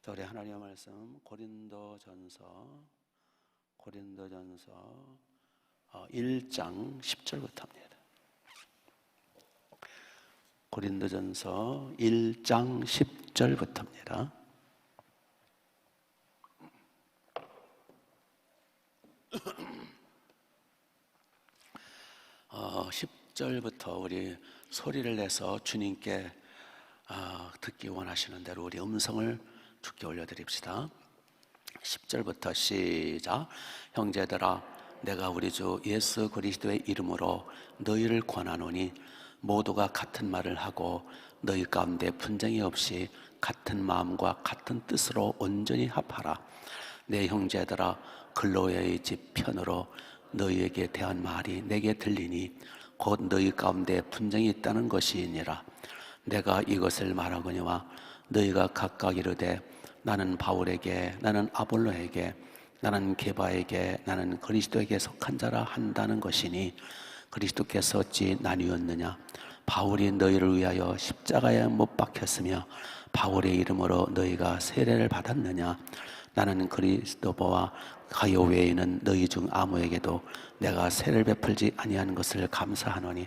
자, 우리 하나님의 말씀 고린도전서 고린도전서 1장 10절부터입니다. 고린도전서 1장 10절부터입니다. 어, 10절부터 우리 소리를 내서 주님께 어, 듣기 원하시는 대로 우리 음성을 주께 올려드립시다. 10절부터 시작. 형제들아, 내가 우리 주 예수 그리스도의 이름으로 너희를 권하노니 모두가 같은 말을 하고 너희 가운데 분쟁이 없이 같은 마음과 같은 뜻으로 온전히 합하라. 내 형제들아, 글로의 집 편으로 너희에게 대한 말이 내게 들리니 곧 너희 가운데 분쟁이 있다는 것이니라. 내가 이것을 말하거니와 너희가 각각 이르되 나는 바울에게 나는 아볼로에게 나는 게바에게 나는 그리스도에게 속한 자라 한다는 것이니 그리스도께서 어찌 나뉘었느냐? 바울이 너희를 위하여 십자가에 못 박혔으며 바울의 이름으로 너희가 세례를 받았느냐? 나는 그리스도보와 가요 외에는 너희 중 아무에게도 내가 세례를 베풀지 아니한 것을 감사하노니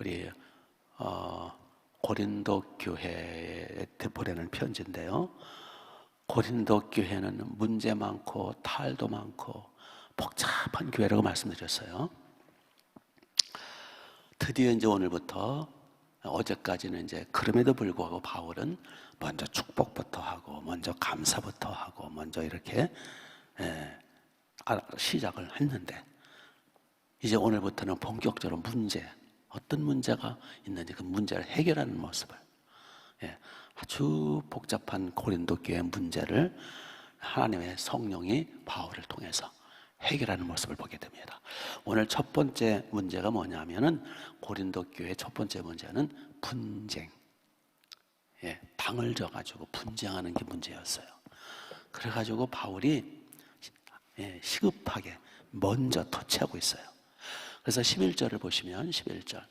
우리 어, 고린도 교회에 보내는 편지인데요. 고린도 교회는 문제 많고 탈도 많고 복잡한 교회라고 말씀드렸어요. 드디어 이제 오늘부터 어제까지는 이제 그럼에도 불구하고 바울은 먼저 축복부터 하고 먼저 감사부터 하고 먼저 이렇게 예, 시작을 했는데 이제 오늘부터는 본격적으로 문제 어떤 문제가 있는지 그 문제를 해결하는 모습을 예, 아주 복잡한 고린도 교회 문제를 하나님의 성령이 바울을 통해서 해결하는 모습을 보게 됩니다. 오늘 첫 번째 문제가 뭐냐면은 고린도 교회 첫 번째 문제는 분쟁. 예, 당을 져 가지고 분쟁하는 게 문제였어요. 그래 가지고 바울이 예, 시급하게 먼저 터치하고 있어요. 그래서 11절을 보시면 11절.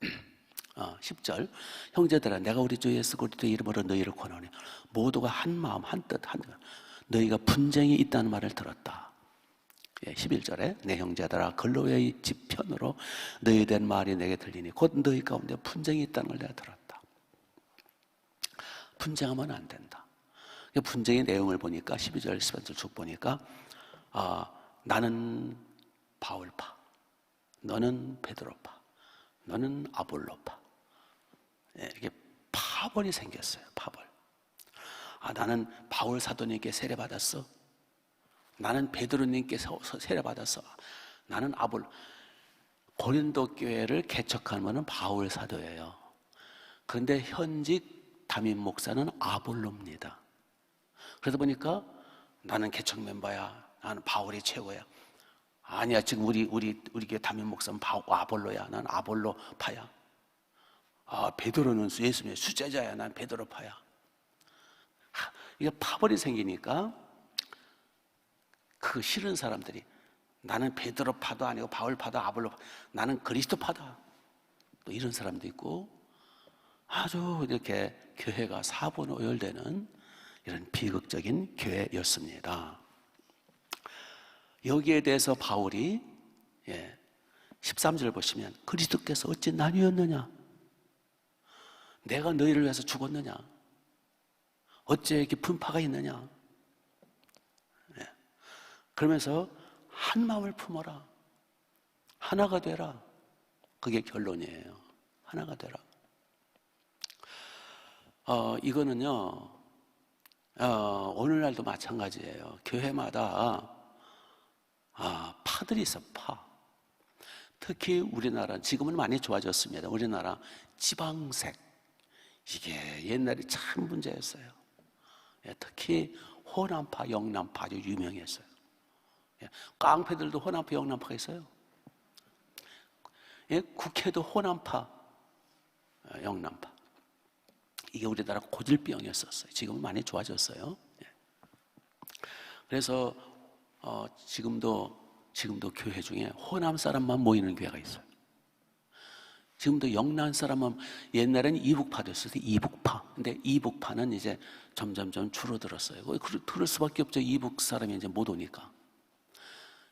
어, 10절. 형제들아 내가 우리 주 예수 그리스도 이름으로 너희를 권하니 모두가 한 마음 한뜻한 너희가 분쟁이 있다는 말을 들었다. 예, 11절에 내 형제들아 근로의 지편으로 너희 된 말이 내게 들리니 곧 너희 가운데 분쟁이 있다는 걸 내가 들었다. 분쟁하면 안 된다. 분쟁의 내용을 보니까 12절, 13절 쭉 보니까 아, 나는 바울파, 너는 베드로파, 너는 아볼로파. 예, 이렇게 파벌이 생겼어요. 파벌. 아, 나는 바울 사도님께 세례 받았어. 나는 베드로님께 세례 받았어. 나는 아볼. 고린도 교회를 개척하는 바울 사도예요. 그런데 현직 담임 목사는 아볼로입니다. 그러다 보니까 나는 개척 멤버야. 나는 바울이 최고야. 아니야 지금 우리 우리 우리 교회 담임 목사는 바, 아볼로야. 난 아볼로 파야. 아 베드로는 예수님의 수제자야. 난 베드로 파야. 이게 파벌이 생기니까 그 싫은 사람들이 나는 베드로 파도 아니고 바울 파도 아볼로 파. 나는 그리스도 파다. 또 이런 사람도 있고 아주 이렇게 교회가 사분 오열되는 이런 비극적인 교회였습니다. 여기에 대해서 바울이 예, 13절 보시면 그리스도께서 어찌 나뉘었느냐? 내가 너희를 위해서 죽었느냐? 어째 이렇게 분파가 있느냐? 예. 그러면서 한 마음을 품어라. 하나가 되라. 그게 결론이에요. 하나가 되라. 어, 이거는요, 어, 오늘날도 마찬가지예요. 교회마다 아, 파들이 있어, 파. 특히 우리나라, 지금은 많이 좋아졌습니다. 우리나라 지방색. 이게 옛날에 참 문제였어요. 예, 특히 호남파, 영남파 아주 유명했어요. 예, 깡패들도 호남파, 영남파가 있어요. 예, 국회도 호남파, 어, 영남파. 이게 우리나라 고질병이었었어요. 지금은 많이 좋아졌어요. 예. 그래서 어, 지금도 지금도 교회 중에 호남 사람만 모이는 교회가 있어요. 지금도 영남 사람은 옛날에는 이북파 됐을 때 이북파. 근데 이북파는 이제 점점점 줄어들었어요. 그럴 수밖에 없죠. 이북 사람이 이제 못 오니까.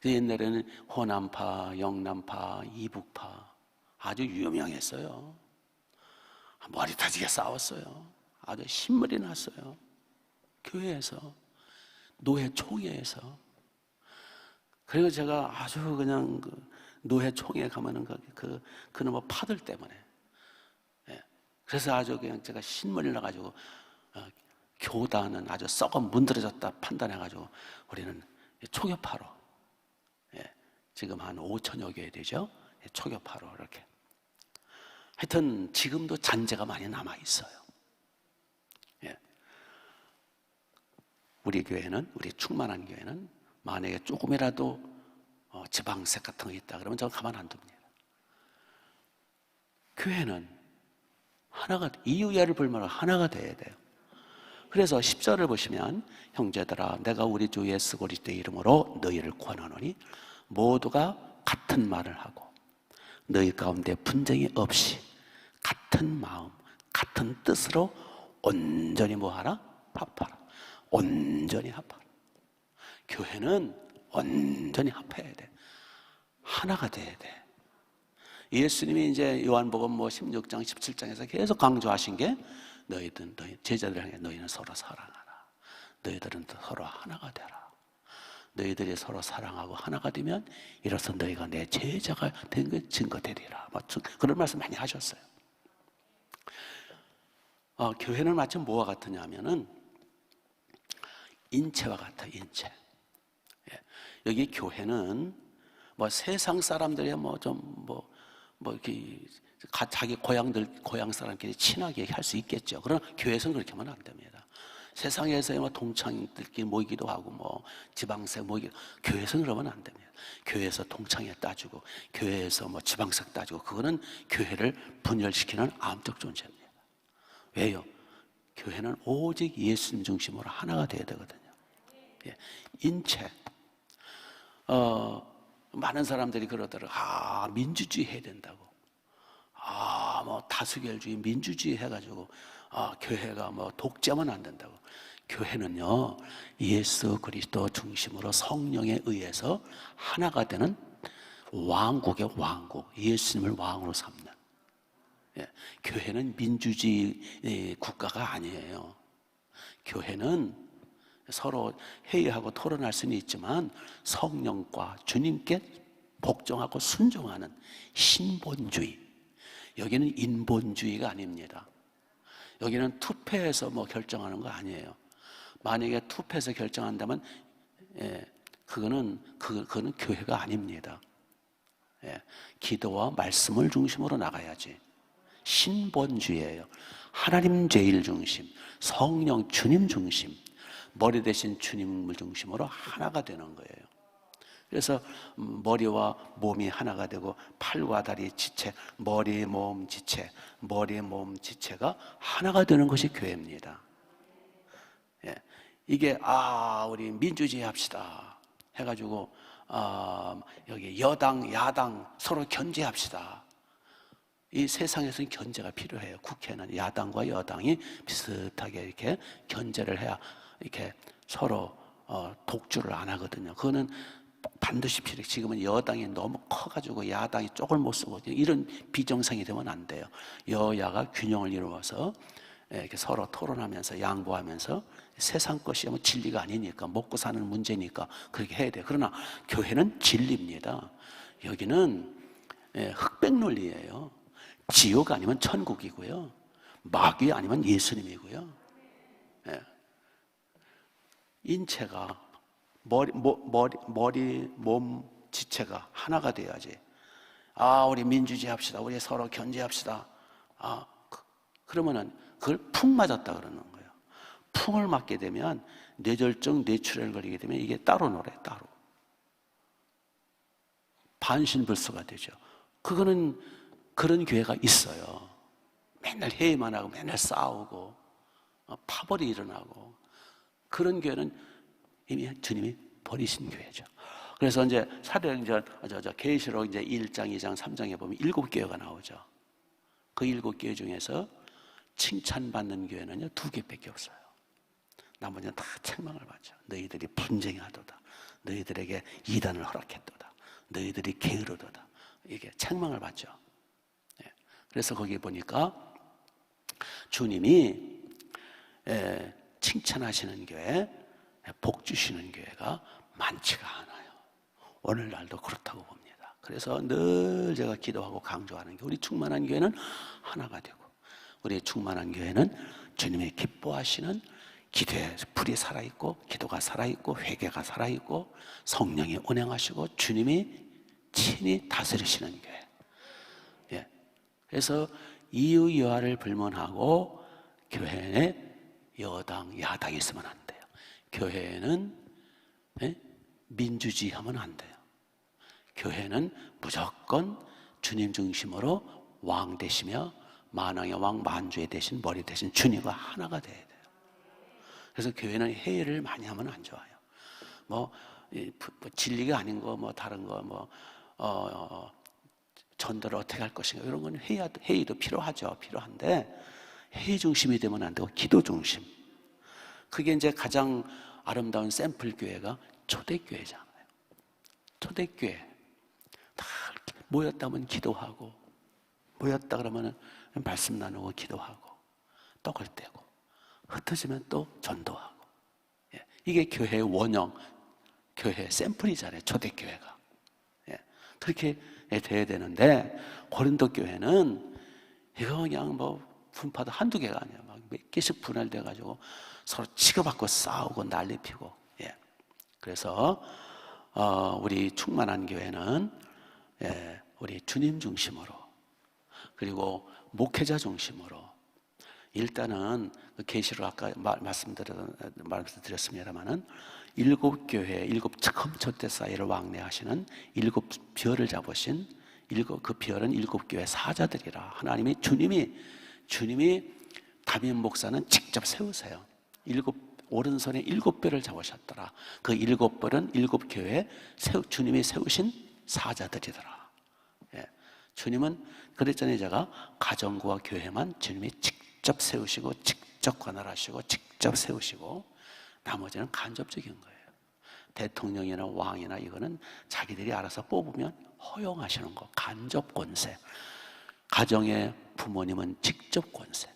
옛날에는 호남파, 영남파, 이북파 아주 유명했어요. 머리 다지게 싸웠어요. 아주 신물이 났어요. 교회에서 노회 총회에서 그리고 제가 아주 그냥 그 노회 총회 가면은 그, 그 그놈의 파들 때문에 예. 그래서 아주 그냥 제가 신물이 나가지고 어, 교단은 아주 썩어 문드러졌다 판단해가지고 우리는 초교파로 예. 지금 한 5천여 교회 되죠. 예, 초교파로 이렇게 하여튼 지금도 잔재가 많이 남아 있어요. 예. 우리 교회는 우리 충만한 교회는 만약에 조금이라도 어, 지방색 같은 거 있다 그러면 저는 가만 안 둡니다. 교회는 하나가 이유야를 불만으로 하나가 돼야 돼요. 그래서 10절을 보시면 형제들아 내가 우리 주 예수 그리스도의 이름으로 너희를 권하노니 모두가 같은 말을 하고 너희 가운데 분쟁이 없이 같은 마음 같은 뜻으로 온전히 뭐하라? 합하라 온전히 합하라 교회는 온전히 합해야 돼 하나가 돼야 돼 예수님이 이제 요한복음 뭐 16장 17장에서 계속 강조하신 게 너희들 너희 제자들 향해 너희는 서로 사랑하라. 너희들은 서로 하나가 되라. 너희들이 서로 사랑하고 하나가 되면 이로써 너희가 내 제자가 된 것 증거 되리라. 뭐 증- 그런 말씀 많이 하셨어요. 어, 교회는 마치 뭐와 같으냐면은 인체와 같아 인체. 예. 여기 교회는 뭐 세상 사람들이 뭐좀뭐뭐 이렇게 가- 자기 고향들 고향 사람끼리 친하게 할 수 있겠죠. 그러나 교회에서는 그렇게 하면 안 됩니다. 세상에서의 뭐 동창들끼리 모이기도 하고 뭐 지방세 모이기 교회에서는 그러면 안 됩니다. 교회에서 동창회 따지고 교회에서 뭐 지방색 따지고 그거는 교회를 분열시키는 암적 존재입니다. 왜요? 교회는 오직 예수님 중심으로 하나가 돼야 되거든요. 예, 인체. 어, 많은 사람들이 그러더라고. 아, 민주주의 해야 된다고. 아, 뭐 다수결주의, 민주주의 해가지고 아, 교회가 뭐 독재하면 안 된다고. 교회는요 예수 그리스도 중심으로 성령에 의해서 하나가 되는 왕국의 왕국, 예수님을 왕으로 삼는. 예, 교회는 민주주의 예, 국가가 아니에요. 교회는 서로 회의하고 토론할 수는 있지만 성령과 주님께 복종하고 순종하는 신본주의. 여기는 인본주의가 아닙니다. 여기는 투표해서 뭐 결정하는 거 아니에요. 만약에 투표해서 결정한다면 예, 그거는 그 그거는 교회가 아닙니다. 예, 기도와 말씀을 중심으로 나가야지. 신본주의예요. 하나님 제일 중심, 성령 주님 중심, 머리 대신 주님을 중심으로 하나가 되는 거예요. 그래서 음, 머리와 몸이 하나가 되고 팔과 다리 지체, 머리, 몸, 지체, 머리, 몸, 지체가 하나가 되는 것이 교회입니다. 예. 이게 아 우리 민주주의 합시다 해가지고 아 여기 여당 야당 서로 견제합시다. 이 세상에서는 견제가 필요해요. 국회는 야당과 여당이 비슷하게 이렇게 견제를 해야 이렇게 서로 어, 독주를 안 하거든요. 그거는 반드시 필요해. 지금은 여당이 너무 커가지고 야당이 쪽을 못 쓰고 이런 비정상이 되면 안 돼요. 여야가 균형을 이루어서 예, 이렇게 서로 토론하면서 양보하면서 세상 것이 뭐 진리가 아니니까 먹고 사는 문제니까 그렇게 해야 돼요. 그러나 교회는 진리입니다. 여기는 예, 흑백 논리예요. 지옥 아니면 천국이고요. 마귀 아니면 예수님이고요. 예. 인체가 머리, 모, 머리, 머리, 몸, 지체가 하나가 돼야지. 아, 우리 민주주의 합시다. 우리 서로 견제합시다. 아, 그, 그러면은 그걸 푹 맞았다 그러는 거예요. 풍을 맞게 되면 뇌졸중, 뇌출혈 걸리게 되면 이게 따로 노래 따로 반신불수가 되죠. 그거는 그런 교회가 있어요. 맨날 회의만 하고 맨날 싸우고 어, 파벌이 일어나고 그런 교회는 이미 주님이 버리신 교회죠. 그래서 이제 사도행전 저저 계시록 이제 1장, 2장, 3장에 보면 일곱 교회가 나오죠. 그 일곱 교회 중에서 칭찬받는 교회는요 두 개밖에 없어요. 나머지는 다 책망을 받죠. 너희들이 분쟁하도다. 너희들에게 이단을 허락했도다. 너희들이 게으르도다. 이게 책망을 받죠. 예. 그래서 거기 보니까 주님이 예, 칭찬하시는 교회, 예, 복 주시는 교회가 많지가 않아요. 오늘날도 그렇다고 봅니다. 그래서 늘 제가 기도하고 강조하는 게 우리 충만한 교회는 하나가 되고 우리 충만한 교회는 주님의 기뻐하시는 기도의 불이 살아있고 기도가 살아있고 회개가 살아있고 성령이 운행하시고 주님이 친히 다스리시는 교회. 예. 그래서 이유 여하를 불문하고 교회에 여당 야당이 있으면 안 돼요. 교회는 예? 민주주의 하면 안 돼요. 교회는 무조건 주님 중심으로 왕 되시며 만왕의 왕 만주의 대신 머리 대신 주님과 하나가 돼야 돼요. 그래서 교회는 회의를 많이 하면 안 좋아요. 뭐, 이, 뭐 진리가 아닌 거, 뭐 다른 거, 뭐 어, 어, 전도를 어떻게 할 것인가 이런 건 회의, 회의도 필요하죠. 필요한데 회의 중심이 되면 안 되고 기도 중심. 그게 이제 가장 아름다운 샘플 교회가 초대교회잖아요. 초대교회. 다 모였다면 기도하고 모였다 그러면 말씀 나누고 기도하고 떡을 떼고 흩어지면 또 전도하고 예. 이게 교회의 원형 교회 샘플이잖아요 초대교회가 예. 그렇게 돼야 되는데 고린도 교회는 이거 그냥 뭐 분파도 한두 개가 아니야 막 몇 개씩 분할돼 가지고 서로 치고받고 싸우고 난리 피고 예. 그래서 어, 우리 충만한 교회는 예, 우리 주님 중심으로 그리고 목회자 중심으로 일단은 그 계시로 아까 말씀드렸 말씀드렸습니다만은 일곱 교회 일곱 첨초대 사이를 왕래하시는 일곱 별을 잡으신 일곱 그 별은 일곱 교회 사자들이라 하나님이 주님이 주님이 담임 목사는 직접 세우세요. 일곱 오른손에 일곱 별을 잡으셨더라. 그 일곱 별은 일곱 교회 세우, 주님이 세우신 사자들이더라. 예. 주님은 그랬잖아요. 제가 가정과 교회만 주님이 직접 세우시고 직접 관할하시고 직접 세우시고 나머지는 간접적인 거예요. 대통령이나 왕이나 이거는 자기들이 알아서 뽑으면 허용하시는 거 간접 권세. 가정의 부모님은 직접 권세.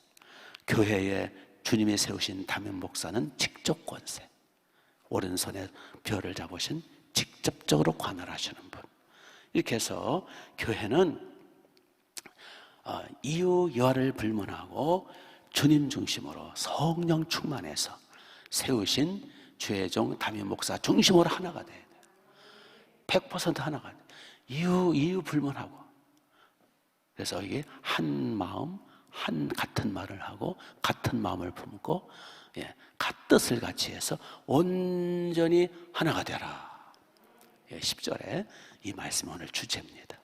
교회에 주님이 세우신 담임 목사는 직접 권세. 오른손에 별을 잡으신 직접적으로 관할하시는 분. 이렇게 해서 교회는 어, 이유 여하를 불문하고 주님 중심으로 성령 충만해서 세우신 죄종 담임 목사 중심으로 하나가 돼야 돼요. 100% 하나가 돼요. 이유 이유 불문하고 그래서 이게 한 마음 한 같은 말을 하고 같은 마음을 품고 예, 같뜻을 같이 해서 온전히 하나가 되라. 예, 10절에 이 말씀이 오늘 주제입니다.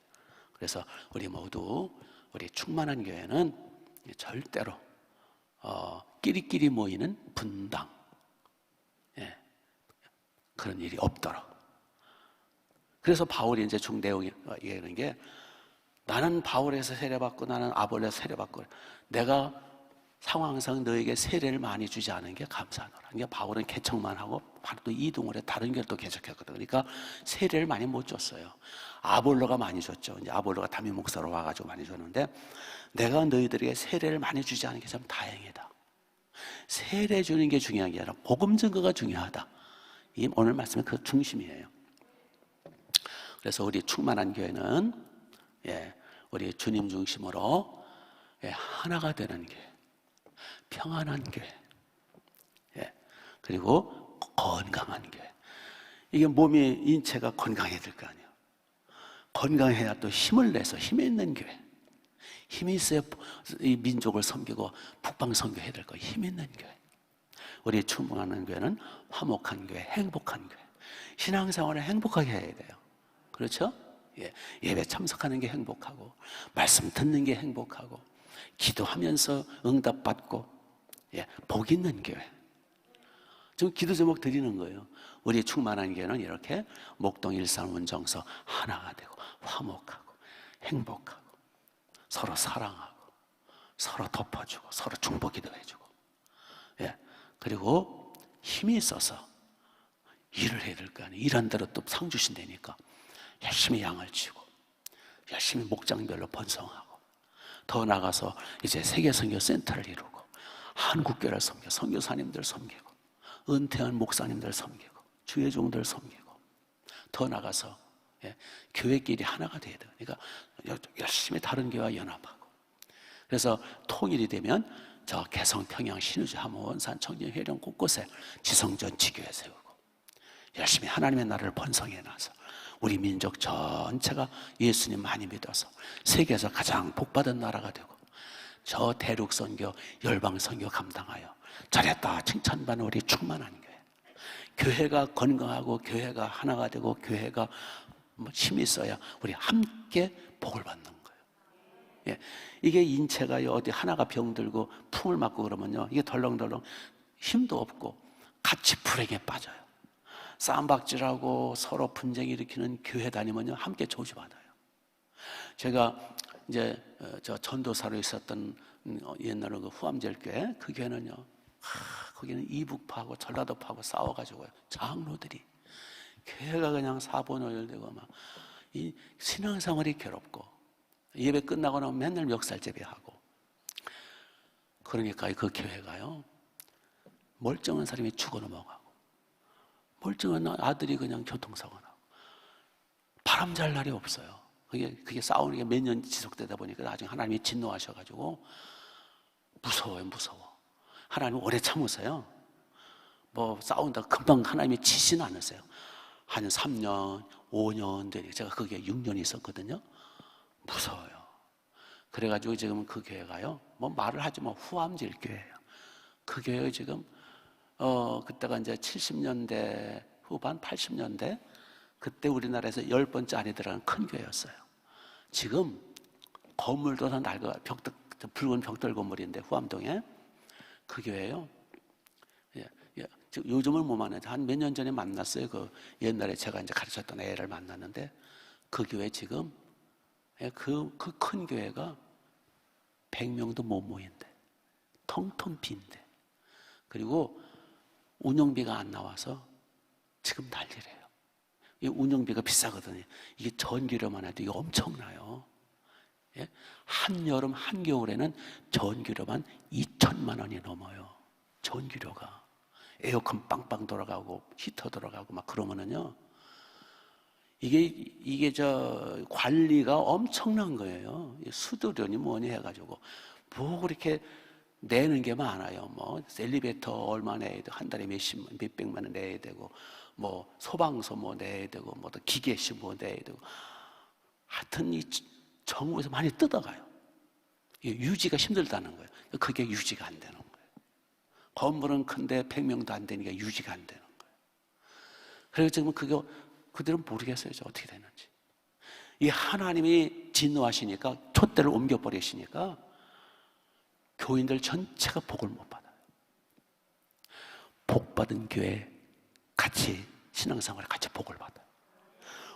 그래서 우리 모두 우리 충만한 교회는 절대로 어, 끼리끼리 모이는 분당 예, 그런 일이 없도록. 그래서 바울이 이제 중대용이 얘기하는 게 나는 바울에서 세례받고 나는 아볼레에서 세례받고 내가 상황상 너에게 세례를 많이 주지 않은 게 감사하노라. 그러니까 바울은 개척만 하고 바로 또 이동을 해 다른 교회도 개척했거든. 그러니까 세례를 많이 못 줬어요. 아볼로가 많이 줬죠. 이제 아볼로가 담임 목사로 와가지고 많이 줬는데 내가 너희들에게 세례를 많이 주지 않은 게 참 다행이다. 세례 주는 게 중요한 게 아니라 복음 증거가 중요하다. 이 오늘 말씀의 그 중심이에요. 그래서 우리 충만한 교회는 예, 우리 주님 중심으로 예, 하나가 되는 게 평안한 교회, 예, 그리고 건강한 교회. 이게 몸이 인체가 건강해야 될 거 아니에요. 건강해야 또 힘을 내서 힘 있는 교회. 힘이 있어야 이 민족을 섬기고 북방 선교해야 될 거. 힘 있는 교회. 우리 충만한 교회는 화목한 교회, 행복한 교회. 신앙생활을 행복하게 해야 돼요. 그렇죠? 예, 예배 참석하는 게 행복하고, 말씀 듣는 게 행복하고, 기도하면서 응답받고, 예, 복 있는 교회. 지금 기도 제목 드리는 거예요. 우리 충만한 교회는 이렇게 목동 일산 원정서 하나가 되고, 화목하고, 행복하고, 서로 사랑하고, 서로 덮어주고, 서로 중보 기도 해주고, 예, 그리고 힘이 있어서 일을 해야 될 거 아니에요. 일한 대로 또 상 주신다니까. 열심히 양을 치고, 열심히 목장별로 번성하고, 더 나가서 이제 세계 선교 센터를 이루고, 한국교를 섬겨, 선교사님들 섬기고, 은퇴한 목사님들 섬기고, 주의 종들 섬기고, 더 나가서 예, 교회끼리 하나가 돼야 돼요. 그러니까 여- 열심히 다른 교회와 연합하고, 그래서 통일이 되면 저 개성, 평양, 신우주, 함원, 원산, 청진, 회령 곳곳에 지성전 지교회 세우고 열심히 하나님의 나라를 번성해 놔서 우리 민족 전체가 예수님 많이 믿어서 세계에서 가장 복받은 나라가 되고 저 대륙 선교, 열방 선교 감당하여 잘했다 칭찬받는 우리 충만한 교회. 교회가 건강하고 교회가 하나가 되고 교회가 뭐 힘이 있어야 우리 함께 복을 받는 거예요. 예, 이게 인체가 어디 하나가 병들고 풍을 맞고 그러면요, 이게 덜렁덜렁 힘도 없고 같이 불행에 빠져요. 쌈박질하고 서로 분쟁 일으키는 교회 다니면요, 함께 조지받아요. 제가 이제 어, 저 전도사로 있었던 음, 어, 옛날에 그 후암절교회 그 교회는요, 하, 거기는 이북파하고 전라도파하고 싸워가지고요, 장로들이 교회가 그냥 사본오열되고 막 이 신앙생활이 괴롭고 예배 끝나고 나면 맨날 멱살 제비하고 그러니까 그 교회가요 멀쩡한 사람이 죽어 넘어가고 멀쩡한 아들이 그냥 교통사고 나고 바람 잘 날이 없어요. 그게 그게 싸우는 게 몇 년 지속되다 보니까 나중에 하나님이 진노하셔가지고 무서워요, 무서워. 하나님 오래 참으세요. 뭐 싸운다 금방 하나님이 치진 않으세요. 한 3년, 5년 되니 제가 그게 6년 있었거든요. 무서워요. 그래가지고 지금 그 교회가요, 뭐 말을 하지 마 후암질 교회예요. 그 교회 지금 어 그때가 이제 70년대 후반, 80년대 그때 우리나라에서 열 번째 들어간 큰 교회였어요. 지금 건물도 다 낡아 벽돌 붉은 벽돌 건물인데 후암동에 그 교회요. 예, 예. 요즘은 못 만나죠. 한 몇 년 전에 만났어요. 그 옛날에 제가 이제 가르쳤던 애를 만났는데 그 교회 지금 예, 그그 큰 교회가 100명도 못 모인대. 텅텅 빈대. 그리고 운영비가 안 나와서 지금 난리래요. 이 운영비가 비싸거든요. 이게 전기료만 해도 이게 엄청나요. 예? 한여름, 한겨울에는 전기료만 2천만 원이 넘어요. 전기료가. 에어컨 빵빵 돌아가고 히터 돌아가고 막 그러면은요. 이게 이게 저 관리가 엄청난 거예요. 이 수도료니 뭐니 해가지고 뭐 그렇게 내는 게 많아요. 뭐 엘리베이터 얼마 내야 되고 한 달에 몇십 몇백만 원 내야 되고 뭐 소방서 뭐 내야 되고 뭐 또 기계시 뭐 내야 되고 하여튼 이 정부에서 많이 뜯어가요. 유지가 힘들다는 거예요. 그게 유지가 안 되는 거예요. 건물은 큰데 100명도 안 되니까 유지가 안 되는 거예요. 그래서 지금 그게 그들은 모르겠어요. 저 어떻게 되는지. 이 하나님이 진노하시니까 촛대를 옮겨버리시니까 교인들 전체가 복을 못 받아요. 복 받은 교회 같이 신앙생활에 같이 복을 받아요.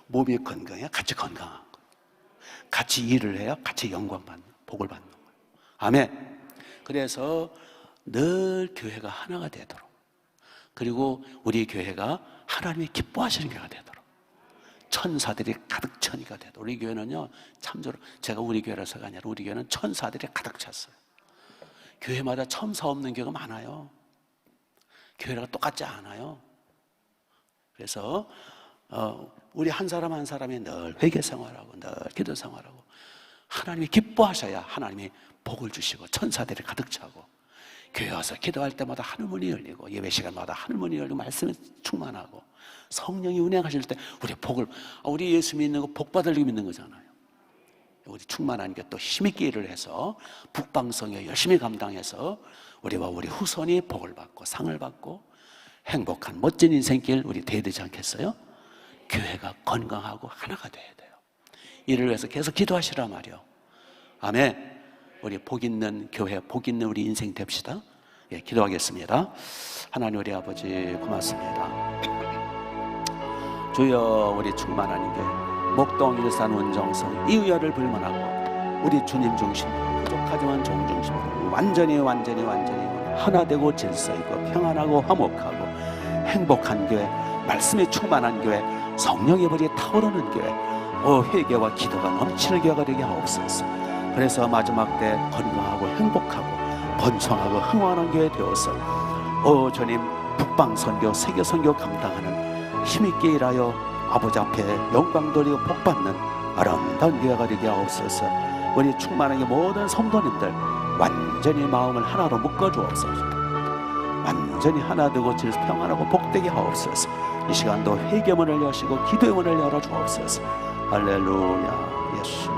몸이 건강해야 같이 건강한 거예요. 같이 일을 해야 같이 영광 받는 복을 받는 거예요. 아멘. 그래서 늘 교회가 하나가 되도록 그리고 우리 교회가 하나님이 기뻐하시는 교회가 되도록 천사들이 가득 차니까 되도록 우리 교회는요 참조로 제가 우리 교회라서가 아니라 우리 교회는 천사들이 가득 찼어요. 교회마다 첨사 없는 교회가 많아요. 교회가 똑같지 않아요. 그래서 어, 우리 한 사람 한 사람이 늘 회개 생활하고 늘 기도 생활하고 하나님이 기뻐하셔야 하나님이 복을 주시고 천사들이 가득 차고 교회 와서 기도할 때마다 하늘문이 열리고 예배 시간마다 하늘문이 열리고 말씀에 충만하고 성령이 운행하실 때 우리 복을 아, 우리 예수 믿는 거 복 받으려고 믿는 거잖아요. 우리 게또 힘있게 일을 해서 북방성에 열심히 감당해서 우리와 우리 후손이 복을 받고 상을 받고 행복한 멋진 인생길 우리 돼야 되지 않겠어요? 교회가 건강하고 하나가 돼야 돼요. 이를 위해서 계속 기도하시라 말이요. 아멘. 우리 복 있는 교회, 복 있는 우리 인생 됩시다. 예, 기도하겠습니다. 하나님 우리 아버지 고맙습니다. 주여 우리 충만한 게 목동 일산 원정성 이의열을 불만하고 우리 주님 중심으로 부족하지만 종 중심으로 완전히 완전히 완전히 하나 되고 질서 있고 평안하고 화목하고 행복한 교회 말씀에 충만한 교회 성령의 불이 타오르는 교회 오 회개와 기도가 넘치는 교회가 되게 하옵소서. 그래서 마지막 때 건강하고 행복하고 번성하고 흥왕하는 교회 되어서 오 주님 북방 선교 세계 선교 감당하는 힘있게 일하여 아버지 앞에 영광 돌리고 복 받는 아름다운 교회가 되게 하옵소서. 우리 충만하게 모든 성도님들 완전히 마음을 하나로 묶어 주옵소서. 완전히 하나 되고 질 평안하고 복되게 하옵소서. 이 시간도 회개문을 여시고 기도의 문을 열어 주옵소서. 할렐루야. 예수님